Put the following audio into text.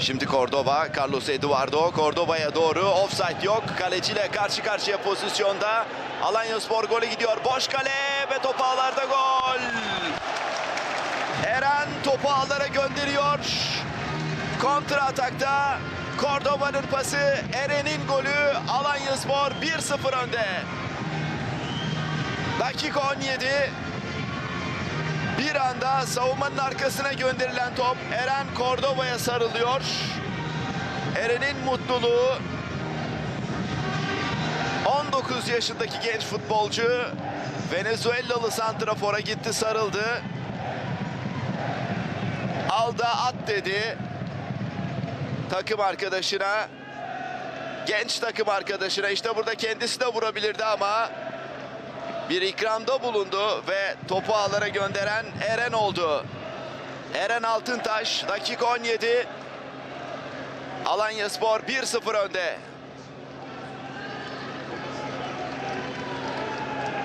Şimdi Cordoba, Carlos Eduardo Cordoba'ya doğru offside yok. Kaleciyle karşı karşıya pozisyonda. Alanya Spor golü gidiyor. Boş kale ve topu ağlarda gol. Eren topu ağlara gönderiyor. Kontra atakta Cordoba'nın pası Eren'in golü Alanya Spor 1-0 önde. Dakika 17. Anda savunmanın arkasına gönderilen top Eren Cordoba'ya sarılıyor. Eren'in mutluluğu 19 yaşındaki genç futbolcu Venezuelalı santrafora gitti sarıldı. Alda at dedi takım arkadaşına genç takım arkadaşına işte burada kendisi de vurabilirdi ama bir ikramda bulundu ve topu ağlara gönderen Eren oldu. Eren Altıntaş dakika 17 Alanya Spor 1-0 önde.